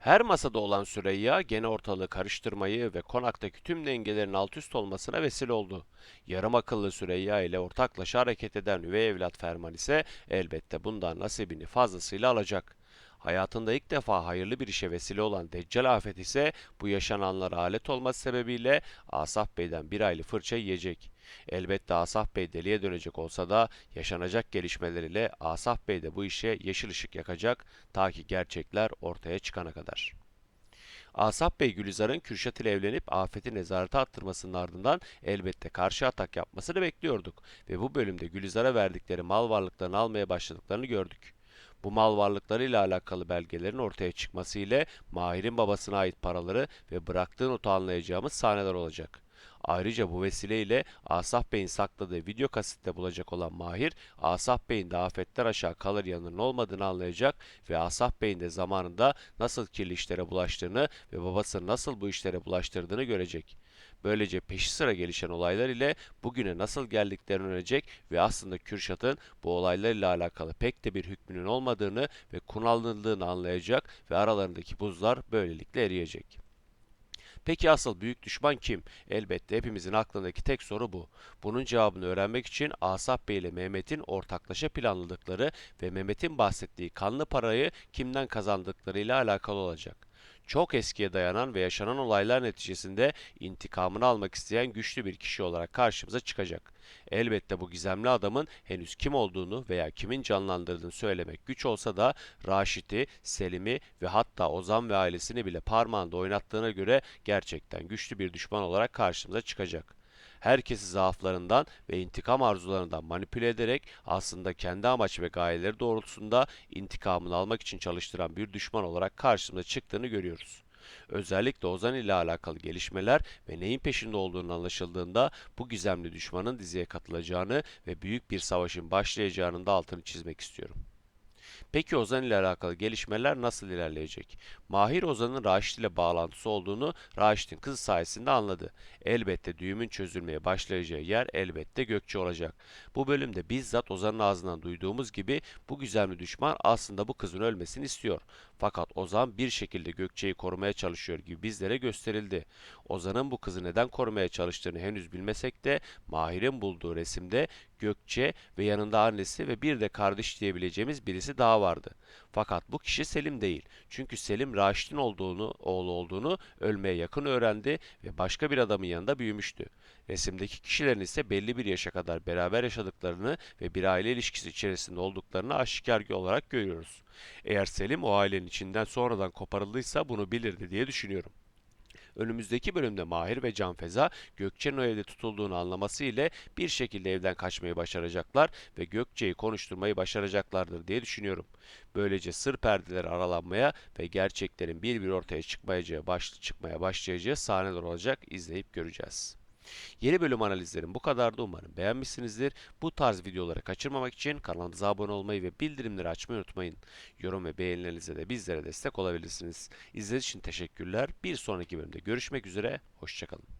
Her masada olan Süreyya gene ortalığı karıştırmayı ve konaktaki tüm dengelerin alt üst olmasına vesile oldu. Yarım akıllı Süreyya ile ortaklaşa hareket eden üvey evlat Ferman ise elbette bundan nasibini fazlasıyla alacak. Hayatında ilk defa hayırlı bir işe vesile olan Deccal Afet ise bu yaşananlara alet olması sebebiyle Asaf Bey'den bir aylı fırça yiyecek. Elbette Asaf Bey deliye dönecek olsa da yaşanacak gelişmeler ile Asaf Bey de bu işe yeşil ışık yakacak ta ki gerçekler ortaya çıkana kadar. Asaf Bey Gülizar'ın Kürşat ile evlenip Afet'i nezarete attırmasının ardından elbette karşı atak yapmasını bekliyorduk ve bu bölümde Gülizar'a verdikleri mal varlıklarını almaya başladıklarını gördük. Bu mal varlıklarıyla alakalı belgelerin ortaya çıkması ile Mahir'in babasına ait paraları ve bıraktığı notu anlayacağımız sahneler olacak. Ayrıca bu vesileyle Asaf Bey'in sakladığı video kasette bulacak olan Mahir, Asaf Bey'in de afetler aşağı kalır yanının olmadığını anlayacak ve Asaf Bey'in de zamanında nasıl kirli işlere bulaştığını ve babasını nasıl bu işlere bulaştırdığını görecek. Böylece peşi sıra gelişen olaylar ile bugüne nasıl geldiklerini öğrenecek ve aslında Kürşat'ın bu olaylarla alakalı pek de bir hükmünün olmadığını ve kullanıldığını anlayacak ve aralarındaki buzlar böylelikle eriyecek. Peki asıl büyük düşman kim? Elbette hepimizin aklındaki tek soru bu. Bunun cevabını öğrenmek için Asaf Bey ile Mehmet'in ortaklaşa planladıkları ve Mehmet'in bahsettiği kanlı parayı kimden kazandıkları ile alakalı olacak. Çok eskiye dayanan ve yaşanan olaylar neticesinde intikamını almak isteyen güçlü bir kişi olarak karşımıza çıkacak. Elbette bu gizemli adamın henüz kim olduğunu veya kimin canlandırdığını söylemek güç olsa da Raşit'i, Selim'i ve hatta Ozan ve ailesini bile parmağında oynattığına göre gerçekten güçlü bir düşman olarak karşımıza çıkacak. Herkesi zaaflarından ve intikam arzularından manipüle ederek aslında kendi amaç ve gayeleri doğrultusunda intikamını almak için çalıştıran bir düşman olarak karşımıza çıktığını görüyoruz. Özellikle Ozan ile alakalı gelişmeler ve neyin peşinde olduğunu anlaşıldığında bu gizemli düşmanın diziye katılacağını ve büyük bir savaşın başlayacağının da altını çizmek istiyorum. Peki Ozan ile alakalı gelişmeler nasıl ilerleyecek? Mahir Ozan'ın Raşit ile bağlantısı olduğunu Raşit'in kızı sayesinde anladı. Elbette düğümün çözülmeye başlayacağı yer elbette Gökçe olacak. Bu bölümde bizzat Ozan'ın ağzından duyduğumuz gibi bu gizemli düşman aslında bu kızın ölmesini istiyor. Fakat Ozan bir şekilde Gökçe'yi korumaya çalışıyor gibi bizlere gösterildi. Ozan'ın bu kızı neden korumaya çalıştığını henüz bilmesek de Mahir'in bulduğu resimde Gökçe ve yanında annesi ve bir de kardeş diyebileceğimiz birisi daha vardı. Fakat bu kişi Selim değil. Çünkü Selim Raşit'in olduğunu, oğlu olduğunu ölmeye yakın öğrendi ve başka bir adamın yanında büyümüştü. Resimdeki kişilerin ise belli bir yaşa kadar beraber yaşadıklarını ve bir aile ilişkisi içerisinde olduklarını aşikar olarak görüyoruz. Eğer Selim o ailenin içinden sonradan koparıldıysa bunu bilirdi diye düşünüyorum. Önümüzdeki bölümde Mahir ve Canfeza Gökçe'nin o evde tutulduğunu anlaması ile bir şekilde evden kaçmayı başaracaklar ve Gökçe'yi konuşturmayı başaracaklardır diye düşünüyorum. Böylece sır perdeleri aralanmaya ve gerçeklerin bir bir ortaya çıkmayacağı, baş, çıkmaya başlayacağı sahneler olacak izleyip göreceğiz. Yeni bölüm analizlerim bu kadardı umarım beğenmişsinizdir. Bu tarz videoları kaçırmamak için kanalımıza abone olmayı ve bildirimleri açmayı unutmayın. Yorum ve beğenilerinizle de bizlere destek olabilirsiniz. İzlediğiniz için teşekkürler. Bir sonraki bölümde görüşmek üzere. Hoşçakalın.